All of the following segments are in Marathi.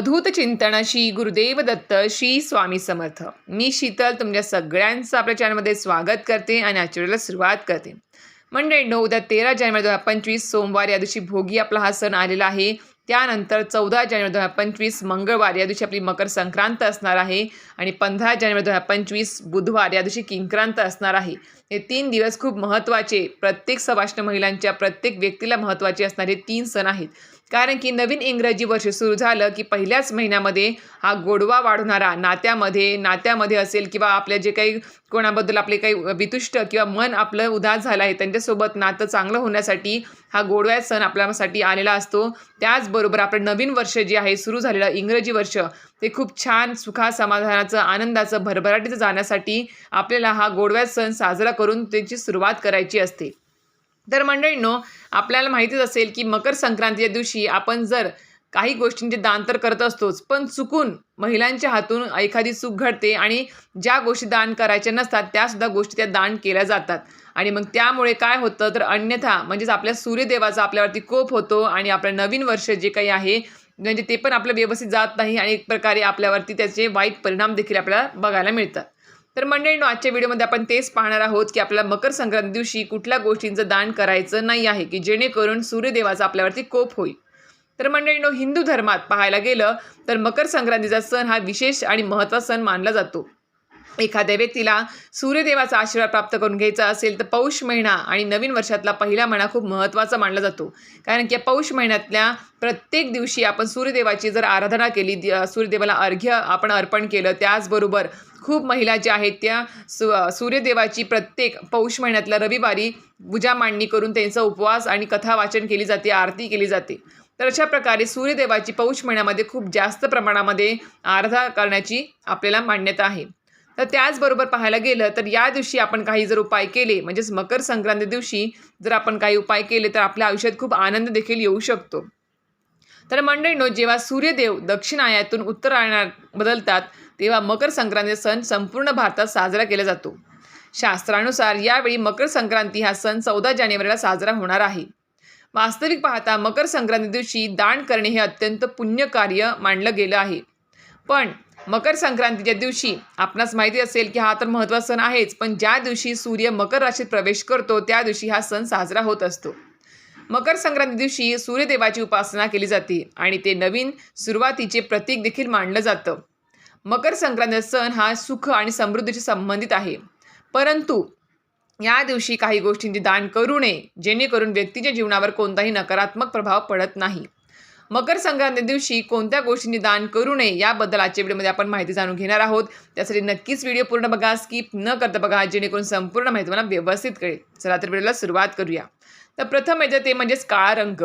अवधूत चिंतन श्री गुरुदेव दत्त श्री स्वामी समर्थ. मी शीतल तुमच्या सगळ्यांचं आपल्या चॅनलमध्ये स्वागत करते आणि आचर्याला सुरुवात करते. म्हणजे नऊ उद्या तेरा जानेवारी दोन हजार पंचवीस सोमवार या दिवशी भोगी आपला हा सण आलेला आहे. त्यानंतर चौदा जानेवारी दोन हजार पंचवीस मंगळवार या दिवशी आपली मकर संक्रांत असणार आहे आणि पंधरा जानेवारी दोन हजार पंचवीस बुधवार या दिवशी किंक्रांत असणार आहे. हे तीन दिवस खूप महत्त्वाचे प्रत्येक सवाष्ण महिलांच्या प्रत्येक व्यक्तीला महत्त्वाचे असणारे तीन सण आहेत. कारण की नवीन इंग्रजी वर्ष सुरू झालं की पहिल्याच महिन्यामध्ये हा गोडवा वाढवणारा नात्यामध्ये नात्यामध्ये असेल किंवा आपल्या जे काही कोणाबद्दल आपले काही वितुष्ट किंवा मन आपलं उदास झालं आहे त्यांच्यासोबत नातं चांगलं होण्यासाठी हा गोडव्या सण आपल्यासाठी आलेला असतो. त्याचबरोबर आपलं नवीन वर्ष जे आहे सुरू झालेलं इंग्रजी वर्ष ते खूप छान सुखा समाधानाचं आनंदाचं भरभराटीचं जाण्यासाठी आपल्याला हा गोडव्या सण साजरा करून त्याची सुरुवात करायची असते. तर मंडळींनो आपल्याला माहितीच असेल की मकर संक्रांतीच्या दिवशी आपण जर काही गोष्टींचे दान तर करत असतोच पण चुकून महिलांच्या हातून एखादी चूक घडते आणि ज्या गोष्टी दान करायच्या नसतात त्यासुद्धा गोष्टी त्या दान केल्या जातात. आणि मग त्यामुळे काय होतं? तर अन्यथा म्हणजेच आपल्या सूर्यदेवाचा आपल्यावरती कोप होतो आणि आपलं नवीन वर्ष जे काही आहे म्हणजे ते पण आपलं व्यवस्थित जात नाही आणि एक प्रकारे आपल्यावरती त्याचे वाईट परिणाम देखील आपल्याला बघायला मिळतात. तर मंडळींनो आजच्या व्हिडिओमध्ये आपण तेच पाहणार आहोत की आपल्याला मकर संक्रांती दिवशी कुठल्या गोष्टींचं दान करायचं नाही आहे की जेणेकरून सूर्यदेवाचा आपल्यावरती कोप होईल. तर मंडळींनो हिंदू धर्मात पाहायला गेलं तर मकर संक्रांतीचा सण हा विशेष आणि महत्त्वाचा सण मानला जातो. एखाद्या व्यक्तीला सूर्यदेवाचा आशीर्वाद प्राप्त करून घ्यायचा असेल तर पौष महिना आणि नवीन वर्षातला पहिला महिना खूप महत्त्वाचा मानला जातो. कारण की या पौष महिन्यातल्या प्रत्येक दिवशी आपण सूर्यदेवाची जर आराधना केली सूर्यदेवाला अर्घ्य आपण अर्पण केलं त्याचबरोबर खूप महिला ज्या आहेत त्या सु सूर्यदेवाची प्रत्येक पौष महिन्यातल्या रविवारी पूजा मांडणी करून त्यांचा उपवास आणि कथा वाचन केली जाते आरती केली जाते. तर अशा प्रकारे सूर्यदेवाची पौष महिन्यामध्ये खूप जास्त प्रमाणामध्ये आराधना करण्याची आपल्याला मान्यता आहे. तर त्याचबरोबर पाहायला गेलं तर या दिवशी आपण काही जर उपाय केले म्हणजेच मकर संक्रांती दिवशी जर आपण काही उपाय केले तर आपल्या आयुष्यात खूप आनंद देखील येऊ शकतो. तर मंडळीनो जेव्हा सूर्यदेव दक्षिण आयातून उत्तर बदलतात तेव्हा मकर संक्रांती सण संपूर्ण भारतात साजरा केला जातो. शास्त्रानुसार यावेळी मकर संक्रांती हा सण चौदा जानेवारीला साजरा होणार आहे. वास्तविक पाहता मकर संक्रांती दिवशी दान करणे हे अत्यंत पुण्य कार्य मानलं गेलं आहे. पण मकर संक्रांतीच्या दिवशी आपणास माहिती असेल की हा तर महत्त्वाचा सण आहेच पण ज्या दिवशी सूर्य मकर राशीत प्रवेश करतो त्या दिवशी हा सण साजरा होत असतो. मकर संक्रांती दिवशी सूर्यदेवाची उपासना केली जाते आणि ते नवीन सुरुवातीचे प्रतीक देखील मानलं जातं. मकर संक्रांतीचा सण हा सुख आणि समृद्धीशी संबंधित आहे. परंतु या दिवशी काही गोष्टींची दान करू नये जेणेकरून व्यक्तीच्या जीवनावर कोणताही नकारात्मक प्रभाव पडत नाही. मकर संक्रांती दिवशी कोणत्या गोष्टींनी दान करू नये याबद्दल आजच्या व्हिडिओमध्ये आपण माहिती जाणून घेणार आहोत. त्यासाठी नक्कीच व्हिडिओ पूर्ण बघा स्किप न करता बघा जेणेकरून संपूर्ण माहिती मला व्यवस्थित कळेल. चला तर व्हिडिओला सुरुवात करूया. तर प्रथम येतं ते म्हणजेच काळा रंग.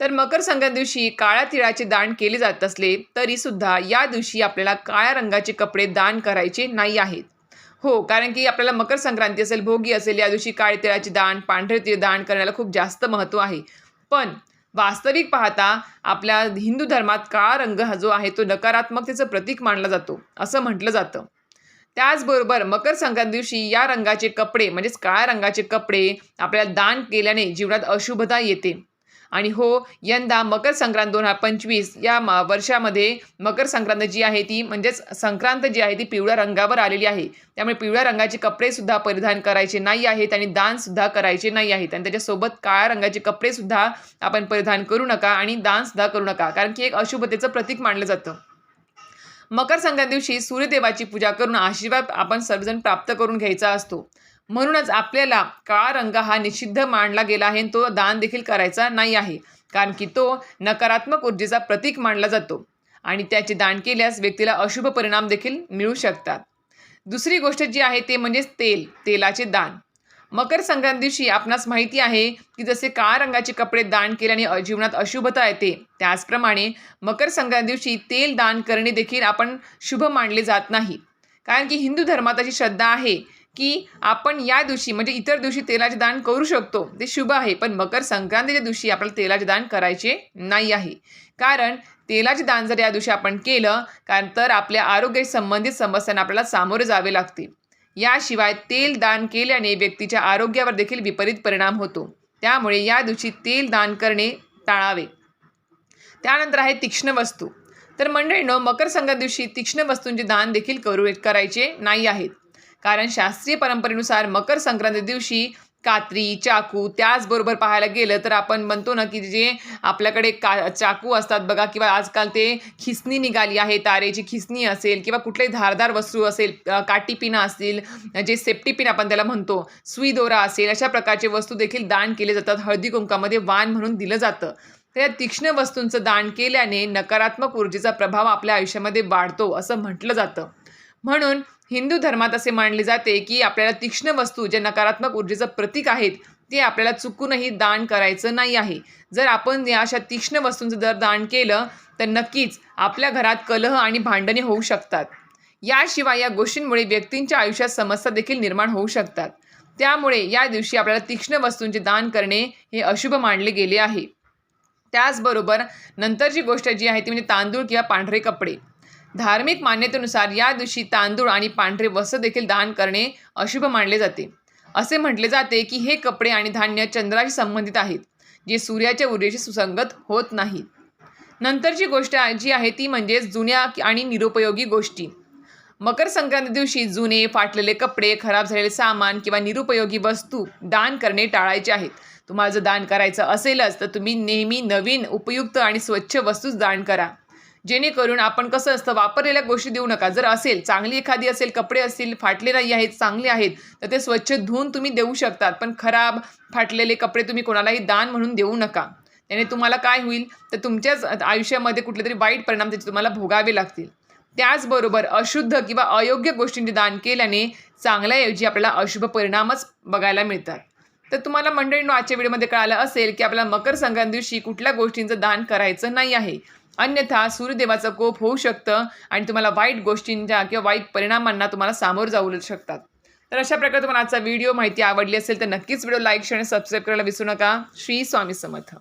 तर मकर संक्रांती दिवशी काळ्या तिळाचे दान केले जात असले तरीसुद्धा या दिवशी आपल्याला काळ्या रंगाचे कपडे दान करायचे नाही आहेत. हो कारण की आपल्याला मकर संक्रांती असेल भोगी असेल या दिवशी काळे तिळाचे दान पांढरे तिळ दान करण्याला खूप जास्त महत्त्व आहे. पण वास्तविक पाहता आपल्या हिंदू धर्मात काळा रंग हा जो आहे तो नकारात्मकतेचं प्रतीक मानला जातो असं म्हटलं जातं. त्याचबरोबर मकर संक्रांती दिवशी या रंगाचे कपडे म्हणजेच काळ्या रंगाचे कपडे आपल्याला दान केल्याने जीवनात अशुभता येते. आणि हो यंदा मकर संक्रांत दोन हजार पंचवीस या वर्षामध्ये मकर संक्रांत जी आहे ती म्हणजेच संक्रांत जी आहे ती पिवळ्या रंगावर आलेली आहे. त्यामुळे पिवळ्या रंगाचे कपडेसुद्धा परिधान करायचे नाही आहेत आणि दानसुद्धा करायचे नाही आहेत. आणि त्याच्यासोबत काळ्या रंगाचे कपडेसुद्धा आपण परिधान करू नका आणि दानसुद्धा करू नका. कारण की एक अशुभतेचं प्रतीक मानलं जातं. मकर संक्रांत दिवशी सूर्यदेवाची पूजा करून आशीर्वाद आपण सर्वजण प्राप्त करून घ्यायचा असतो. म्हणूनच आपल्याला काळा रंग हा निषिद्ध मानला गेला आहे तो दान देखील करायचा नाही आहे. कारण की तो नकारात्मक ऊर्जेचा प्रतीक मानला जातो आणि त्याचे दान केल्यास व्यक्तीला अशुभ परिणाम देखील मिळू शकतात. दुसरी गोष्ट जी आहे ते म्हणजेच तेल तेलाचे दान. मकर संक्रांतीशी दिवशी आपणास माहिती आहे की जसे काळ्या रंगाचे कपडे दान केल्याने जीवनात अशुभता येते त्याचप्रमाणे मकर संक्रांतीशी दिवशी तेल दान करणे देखील आपण शुभ मानले जात नाही. कारण की हिंदू धर्मात अशी श्रद्धा आहे की आपण या दिवशी म्हणजे इतर दिवशी तेलाचे दान करू शकतो. ते शुभ आहे पण मकर संक्रांतीच्या दिवशी आपल्याला तेलाचे दान करायचे नाही आहे. कारण तेलाचे दान जर या दिवशी आपण केलं कारण तर आपल्या आरोग्याशी संबंधित समस्यांना आपल्याला सामोरे जावे लागते याशिवाय तेल दान केल्याने व्यक्तीच्या आरोग्यावर देखील विपरीत परिणाम होतो. त्यामुळे या दिवशी तेल दान करणे टाळावे. त्यानंतर आहे तीक्ष्ण वस्तू. तर मंडळीनं मकर संक्रांत दिवशी तीक्ष्ण वस्तूंचे दान देखील करू करायचे नाही आहेत. कारण शास्त्रीय परंपरेनुसार मकर संक्रांती दिवशी कात्री चाकू त्याचबरोबर पाहायला गेलं तर आपण म्हणतो ना की जे आपल्याकडे का चाकू असतात बघा किंवा आजकाल ते खिसणी निघाली आहे तारेची खिसणी असेल किंवा कुठल्याही धारदार वस्तू असेल काटीपिनं काटी पिना असतील जे सेफ्टी पिन आपण त्याला म्हणतो सुई दोरा असेल अशा प्रकारचे वस्तू देखील दान केले जातात. हळदी कुंकामध्ये वाण म्हणून दिलं जातं. तर या तीक्ष्ण वस्तूंचं दान केल्याने नकारात्मक ऊर्जेचा प्रभाव आपल्या आयुष्यामध्ये वाढतो असं म्हटलं जातं. म्हणून हिंदू धर्मात असे मानले जाते की आपल्याला तीक्ष्ण वस्तू जे नकारात्मक ऊर्जेचं प्रतीक आहेत ते आपल्याला चुकूनही दान करायचं नाही आहे. जर आपण या अशा तीक्ष्ण वस्तूंचं जर दान केलं तर नक्कीच आपल्या घरात कलह आणि भांडणे होऊ शकतात. याशिवाय या गोष्टींमुळे व्यक्तींच्या आयुष्यात समस्या देखील निर्माण होऊ शकतात. त्यामुळे या दिवशी आपल्याला तीक्ष्ण वस्तूंचे दान करणे हे अशुभ मानले गेले आहे. त्याचबरोबर नंतरची गोष्ट जी आहे ती म्हणजे तांदूळ किंवा पांढरे कपडे. धार्मिक मान्यतेनुसार या दिवशी तांदूळ आणि पांढरे वस्त्र देखील दान करणे अशुभ मानले जाते. असे म्हटले जाते की हे कपडे आणि धान्य चंद्राशी संबंधित आहेत जे सूर्याच्या ऊर्जेशी सुसंगत होत नाहीत. नंतरची गोष्ट जी आहे ती म्हणजेच जुन्या आणि निरुपयोगी गोष्टी. मकर संक्रांती दिवशी जुने फाटलेले कपडे खराब झालेले सामान किंवा निरुपयोगी वस्तू दान करणे टाळायचे आहेत. तुम्हाला जर दान करायचं असेलच तर तुम्ही नेहमी नवीन उपयुक्त आणि स्वच्छ वस्तूच दान करा. जेणेकरून आपण कसं असतं वापरलेल्या गोष्टी देऊ नका. जर असेल चांगली एखादी असेल कपडे असतील फाटले नाही आहेत चांगले आहेत तर ते स्वच्छ धुवून तुम्ही देऊ शकतात. पण खराब फाटलेले कपडे तुम्ही कोणालाही दान म्हणून देऊ नका. त्याने तुम्हाला काय होईल? तर तुमच्याच आयुष्यामध्ये कुठले तरी वाईट परिणाम त्याचे तुम्हाला भोगावे लागतील. त्याचबरोबर अशुद्ध किंवा अयोग्य गोष्टींचे दान केल्याने चांगल्याऐवजी आपल्याला अशुभ परिणामच बघायला मिळतात. तर तुम्हाला मंडळींनो आजच्या व्हिडिओमध्ये कळालं असेल की आपल्याला मकर संक्रांत दिवशी कुठल्या गोष्टींचं दान करायचं नाही आहे. अन्यथा सूर्यदेवाचं कोप होऊ शकतं आणि तुम्हाला वाईट गोष्टींच्या किंवा वाईट परिणामांना तुम्हाला सामोरं जाऊ शकतात. तर अशा प्रकारे तुम्हाला आजचा व्हिडिओ माहिती आवडली असेल तर नक्कीच व्हिडिओ लाईक शेअर आणि सबस्क्राईब करायला विसरू नका. श्री स्वामी समर्थ.